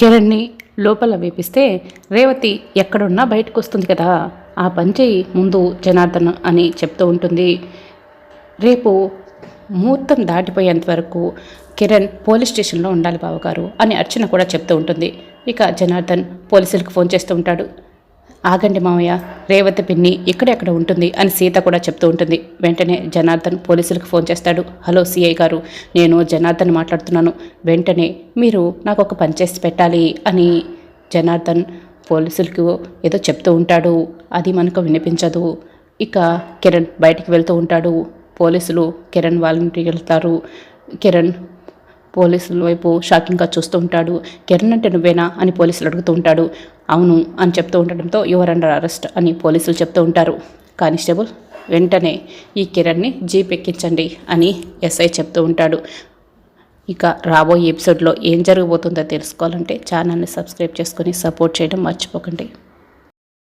కిరణ్ని లోపల వేపిస్తే రేవతి ఎక్కడున్నా బయటకు వస్తుంది కదా. ఆ పని చేయి ముందు జనార్దన్ అని చెప్తూ ఉంటుంది. రేపు ముహూర్తం దాటిపోయేంత వరకు కిరణ్ పోలీస్ స్టేషన్లో ఉండాలి బావగారు అని అర్చన కూడా చెప్తూ ఉంటుంది. ఇక జనార్దన్ పోలీసులకు ఫోన్ చేస్తూ ఉంటాడు. ఆగండి మామయ్య రేవతి పిన్ని ఇక్కడెక్కడ ఉంటుంది అని సీత కూడా చెప్తూ ఉంటుంది. వెంటనే జనార్దన్ పోలీసులకు ఫోన్ చేస్తాడు. హలో సిఐ గారు నేను జనార్దన్ మాట్లాడుతున్నాను. వెంటనే మీరు నాకు ఒక పని చేసి పెట్టాలి అని జనార్దన్ పోలీసులకు ఏదో చెప్తూ ఉంటాడు. అది మనకు వినిపించదు. ఇక కిరణ్ బయటికి వెళ్తూ ఉంటాడు. పోలీసులు కిరణ్ వాలంటీర్ వెళ్తారు. కిరణ్ పోలీసుల వైపు షాకింగ్గా చూస్తూ ఉంటాడు. కిరణ్ అంటే నువ్వేనా అని పోలీసులు అడుగుతూ ఉంటాడు. అవును అని చెప్తూ ఉండడంతో యువర్ అండర్ అరెస్ట్ అని పోలీసులు చెప్తూ ఉంటారు. కానిస్టేబుల్ వెంటనే ఈ కిరణ్ని జీప్ ఎక్కించండి అని ఎస్ఐ చెప్తూ ఉంటాడు. ఇక రాబోయే ఎపిసోడ్లో ఏం జరగబోతుందో తెలుసుకోవాలంటే ఛానల్ని సబ్స్క్రైబ్ చేసుకొని సపోర్ట్ చేయడం మర్చిపోకండి.